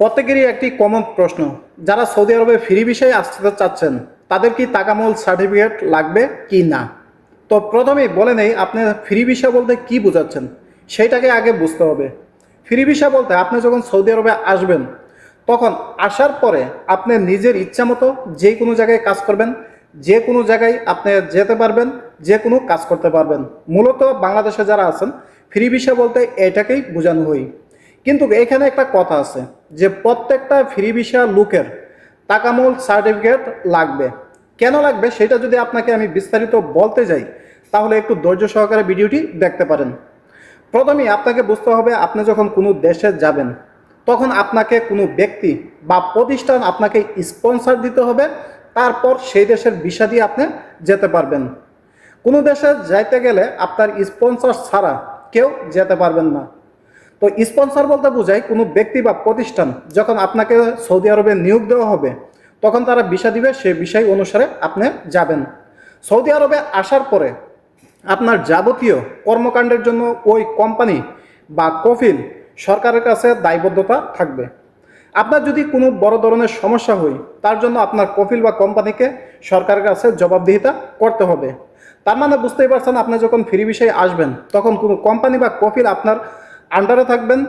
প্রত্যেকেরই একটি কমন প্রশ্ন। যারা সৌদি আরবে ফ্রি বিষয়ে আসতে চাচ্ছেন, তাদের কি তাকামূল সার্টিফিকেট লাগবে কি না? তো প্রথমেই বলে নেই, আপনি ফ্রি ভিসা বলতে কি বোঝাচ্ছেন? সেইটাকে আগে বুঝতে হবে। ফ্রি ভিসা বলতে আপনি যখন সৌদি আরবে আসবেন, তখন আসার পরে আপনি নিজের ইচ্ছা মতো যে কোনো জায়গায় কাজ করবেন, যে কোনো জায়গায় আপনি যেতে পারবেন, যে কোনো কাজ করতে পারবেন। মূলত বাংলাদেশে যারা আছেন ফ্রি ভিসা বলতে এটাকেই বোঝানো হয়। কিন্তু এখানে একটা কথা আছে যে প্রত্যেকটা ফ্রি ভিসা লোকের তাকামূল সার্টিফিকেট লাগবে। কেন লাগবে? সেটা যদি আপনাকে আমি বিস্তারিত বলতে যাই, তাহলে একটু ধৈর্য সহকারে ভিডিওটি দেখতে পারেন। প্রথমেই আপনাকে বুঝতে হবে, আপনি যখন কোনো দেশে যাবেন, তখন আপনাকে কোনো ব্যক্তি বা প্রতিষ্ঠান আপনাকে স্পন্সর দিতে হবে, তারপর সেই দেশের ভিসা দিয়ে আপনি যেতে পারবেন। কোনো দেশে যাইতে গেলে আপনার স্পন্সর ছাড়া কেউ যেতে পারবেন না। তো স্পন্সর বলতে বোঝায় কোনো ব্যক্তি বা প্রতিষ্ঠান যখন আপনাকে সৌদি আরবে নিয়োগ দেওয়া হবে, তখন তারা ভিসা দিবে সেই বিষয় অনুসারে আপনি যাবেন। সৌদি আরবে আসার পরে আপনার যাবতীয় কর্মকাণ্ডের জন্য ওই কোম্পানি বা কফিল সরকারের কাছে দায়বদ্ধতা থাকবে। আপনার যদি কোনো বড় ধরনের সমস্যা হয়, তার জন্য আপনার কফিল বা কোম্পানিকে সরকারের কাছে জবাবদিহিতা করতে হবে। তার মানে বুঝতেই পারছেন, আপনি যখন ফ্রি বিষয়ে আসবেন, তখন কোনো কোম্পানি বা কফিল আপনার আন্ডারে থাকবেন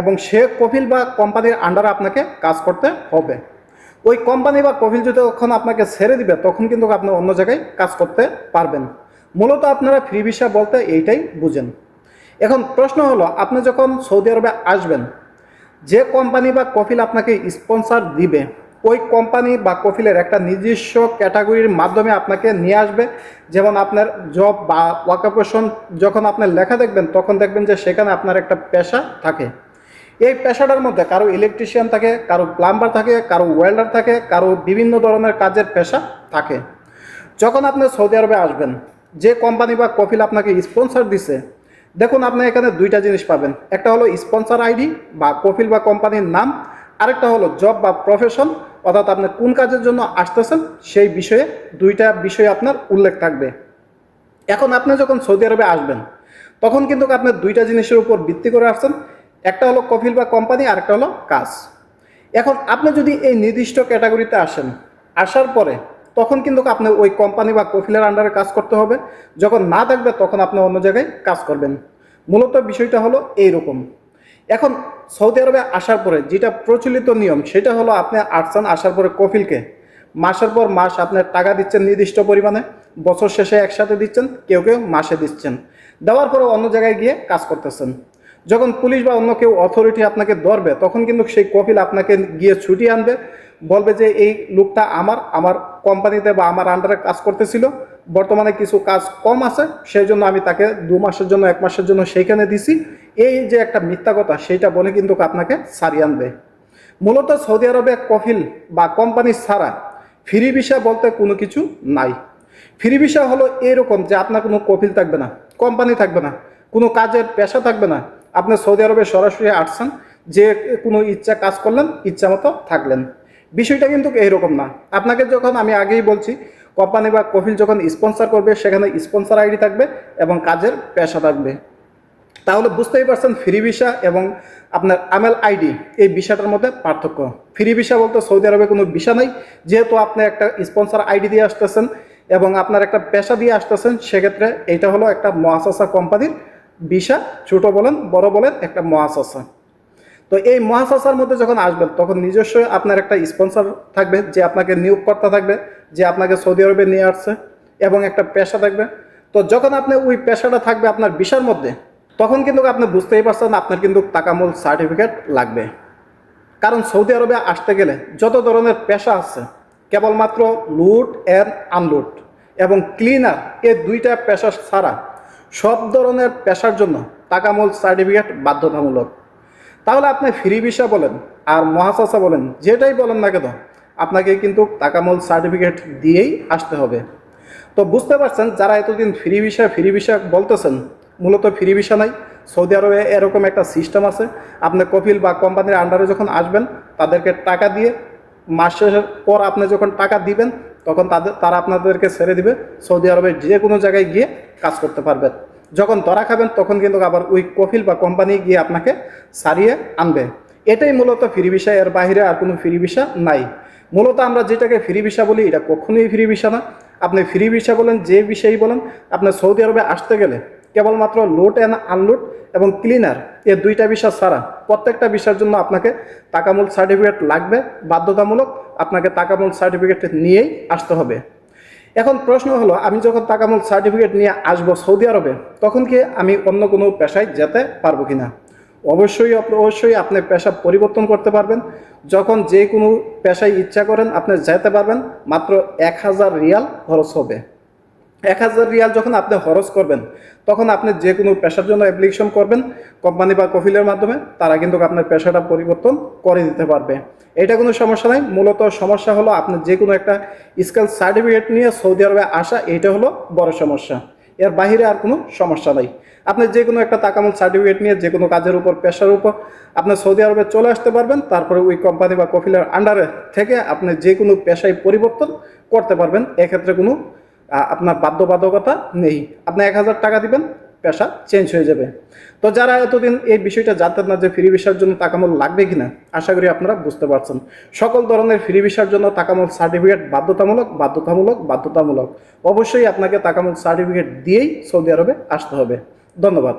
এবং সে কফিল বা কোম্পানির আন্ডারে আপনাকে কাজ করতে হবে। ওই কোম্পানি বা কফিল যদি তখন আপনাকে ছেড়ে দিবে, তখন কিন্তু আপনি অন্য জায়গায় কাজ করতে পারবেন। মূলত আপনারা ফ্রি ভিসা বলতে এইটাই বুঝেন। এখন প্রশ্ন হলো, আপনি যখন সৌদি আরবে আসবেন, যে কোম্পানি বা কফিল আপনাকে স্পন্সর দিবে ওই কোম্পানি বা কফিলের একটা নিজস্ব ক্যাটাগরির মাধ্যমে আপনাকে নিয়ে আসবে। যেমন আপনার জব বা ওয়াকাপেশন যখন আপনার লেখা দেখবেন, তখন দেখবেন যে সেখানে আপনার একটা পেশা থাকে। এই পেশাটার মধ্যে কারও ইলেকট্রিশিয়ান থাকে, কারও প্লাম্বার থাকে, কারও ওয়েল্ডার থাকে, কারও বিভিন্ন ধরনের কাজের পেশা থাকে। যখন আপনি সৌদি আরবে আসবেন, যে কোম্পানি বা কফিল আপনাকে স্পন্সর দিছে, দেখুন আপনি এখানে দুইটা জিনিস পাবেন। একটা হলো স্পন্সর আইডি বা কফিল বা কোম্পানির নাম, আরেকটা হলো জব বা প্রফেশন অর্থাৎ আপনি কোন কাজের জন্য আসতেছেন সেই বিষয়ে দুইটা বিষয়ে আপনার উল্লেখ থাকবে। এখন আপনি যখন সৌদি আরবে আসবেন, তখন কিন্তু আপনি দুইটা জিনিসের উপর ভিত্তি করে আসছেন। একটা হলো কফিল বা কোম্পানি আর একটা হলো কাজ। এখন আপনি যদি এই নির্দিষ্ট ক্যাটাগরিতে আসেন, আসার পরে তখন কিন্তু আপনি ওই কোম্পানি বা কফিলের আন্ডারে কাজ করতে হবে। যখন না থাকবে, তখন আপনি অন্য জায়গায় কাজ করবেন। মূলত বিষয়টা হলো এইরকম। এখন সৌদি আরবে আসার পরে যেটা প্রচলিত নিয়ম, সেটা হলো আপনি আসছেন আসার পরে কফিলকে মাসের পর মাস আপনার টাকা দিচ্ছেন নির্দিষ্ট পরিমাণে, বছর শেষে একসাথে দিচ্ছেন, কেউ কেউ মাসে দিচ্ছেন। দেওয়ার পরে অন্য জায়গায় গিয়ে কাজ করতেছেন। যখন পুলিশ বা অন্য কেউ অথরিটি আপনাকে ধরবে, তখন কিন্তু সেই কপিল আপনাকে গিয়ে ছুটি আনবে বলবে যে এই লোকটা আমার আমার কোম্পানিতে বা আমার আন্ডারে কাজ করতেছিল, বর্তমানে কিছু কাজ কম আছে সেই জন্য আমি তাকে দু মাসের জন্য, এক মাসের জন্য সেইখানে দিছি। এই যে একটা মিথ্যা কথা, সেইটা বলে কিন্তু আপনাকে সারিয়ে আনবে। মূলত সৌদি আরবে কফিল বা কোম্পানি ছাড়া ফ্রি ভিসা বলতে কোনো কিছু নাই। ফ্রি ভিসা হলো এরকম যে আপনার কোনো কফিল থাকবে না, কোম্পানি থাকবে না, কোনো কাজের পেশা থাকবে না। আপনি সৌদি আরবে সরাসরি আসছেন, যে কোনো ইচ্ছা কাজ করলেন, ইচ্ছা মতো থাকলেন। বিষয়টা কিন্তু এইরকম না। আপনাকে যখন আমি আগেই বলছি, কোম্পানি বা কফিল যখন স্পন্সর করবে, সেখানে স্পন্সর আইডি থাকবে এবং কাজের পেশা থাকবে। তাহলে বুঝতেই পারছেন ফ্রি ভিসা এবং আপনার আমেল আইডি এই ভিসাটার মধ্যে পার্থক্য। ফ্রি ভিসা বলতে সৌদি আরবে কোনো ভিসা নাই। যেহেতু আপনি একটা স্পন্সর আইডি দিয়ে আসতেছেন এবং আপনার একটা পেশা দিয়ে আসতেছেন, সেক্ষেত্রে এটা হলো একটা মহাসাসা কোম্পানির ভিসা। ছোটো বলেন, বড় বলেন, একটা মহাসাসা তো এই মহাসাসার মধ্যে যখন আসবেন, তখন নিজস্ব আপনার একটা স্পন্সর থাকবে, যে আপনাকে নিয়োগকর্তা থাকবে, যে আপনাকে সৌদি আরবে নিয়ে আসছে, এবং একটা পেশা থাকবে। তো যখন আপনি ওই পেশাটা থাকবে আপনার ভিসার মধ্যে, তখন কিন্তু আপনি বুঝতেই পারছেন আপনার কিন্তু টাকামূল সার্টিফিকেট লাগবে। কারণ সৌদি আরবে আসতে গেলে যত ধরনের পেশা আছে, কেবলমাত্র লুট অ্যান্ড আনলুট, এবং ক্লিনার এই দুইটা পেশা ছাড়া সব ধরনের পেশার জন্য টাকামূল সার্টিফিকেট বাধ্যতামূলক। তাহলে আপনি ফ্রি ভিসা বলেন আর মহাসাসা বলেন, যেটাই বলেন না কেন, আপনাকে কিন্তু টাকামূল সার্টিফিকেট দিয়েই আসতে হবে। তো বুঝতে পারছেন, যারা এতদিন ফ্রি ভিসা ফ্রি ভিসা বলতেছেন, মূলত ফ্রি ভিসা নাই, সৌদি আরবে এরকম একটা সিস্টেম আছে, আপনি কপিল বা কোম্পানির আন্ডারে যখন আসবেন, তাদেরকে টাকা দিয়ে মাস শেষের পর আপনি যখন টাকা দিবেন, তখন তাদের, তারা আপনাদেরকে ছেড়ে দিবে, সৌদি আরবের যে কোনো জায়গায় গিয়ে কাজ করতে পারবেন। যখন ধরা খাবেন, তখন কিন্তু আবার ওই কফিল বা কোম্পানি গিয়ে আপনাকে সারিয়ে আনবে। এটাই মূলত ফ্রি ভিসা, এর বাইরে আর কোনো ফ্রি ভিসা নাই। মূলত আমরা যেটাকে ফ্রি ভিসা বলি, এটা কখনোই ফ্রি ভিসা না। আপনি ফ্রি ভিসা বলেন, যে বিষয়ই বলেন, আপনি সৌদি আরবে আসতে গেলে কেবলমাত্র লোড অ্যান্ড আনলোড এবং ক্লিনার এই দুইটা বিষয় ছাড়া প্রত্যেকটা বিষয়ের জন্য আপনাকে টাকামূল সার্টিফিকেট লাগবে। বাধ্যতামূলক আপনাকে টাকামূল সার্টিফিকেট নিয়েই আসতে হবে। এখন প্রশ্ন হলো, আমি যখন তাকামুল সার্টিফিকেট নিয়ে আসব সৌদি আরবে, তখন কি আমি অন্য কোনো পেশায় যেতে পারব কিনা? অবশ্যই আপ- অবশ্যই আপনি পেশা পরিবর্তন করতে পারবেন। যখন যে কোনো পেশায় ইচ্ছা করেন আপনি যেতে পারবেন, মাত্র এক হাজার রিয়াল খরচ হবে। এক হাজার রিয়াল যখন আপনি খরচ করবেন, তখন আপনি যে কোনো পেশার জন্য অ্যাপ্লিকেশন করবেন কোম্পানি বা কফিলের মাধ্যমে, তারা কিন্তু আপনার পেশাটা পরিবর্তন করে দিতে পারবে। এটা কোনো সমস্যা নাই, মূলত সমস্যা হলো আপনি যে কোনো একটা স্কিল সার্টিফিকেট নিয়ে সৌদি আরবে আসা এইটা হলো বড় সমস্যা। এর বাইরে আর কোনো সমস্যা নাই। আপনি যে কোনো একটা তাকামুল সার্টিফিকেট নিয়ে যে কোনো কাজের উপর, পেশার উপর, আপনি সৌদি আরবে চলে আসতে পারবেন, তারপরে ওই কোম্পানি বা কফিলের আন্ডারে থেকে আপনি যে কোনো পেশায় পরিবর্তন করতে পারবেন, এক্ষেত্রে কোনো আপনার বাধ্যবাধকতা নেই। আপনি এক হাজার টাকা দিবেন, পেশা চেঞ্জ হয়ে যাবে। তো যারা এতদিন এই বিষয়টা জানতেন না যে ফ্রি ভিসার জন্য তাকামল লাগবে কিনা, আশা করি আপনারা বুঝতে পারছেন। সকল ধরনের ফ্রি ভিসার জন্য তাকামল সার্টিফিকেট বাধ্যতামূলক বাধ্যতামূলক বাধ্যতামূলক। অবশ্যই আপনাকে তাকামল সার্টিফিকেট দিয়েই সৌদি আরবে আসতে হবে। ধন্যবাদ।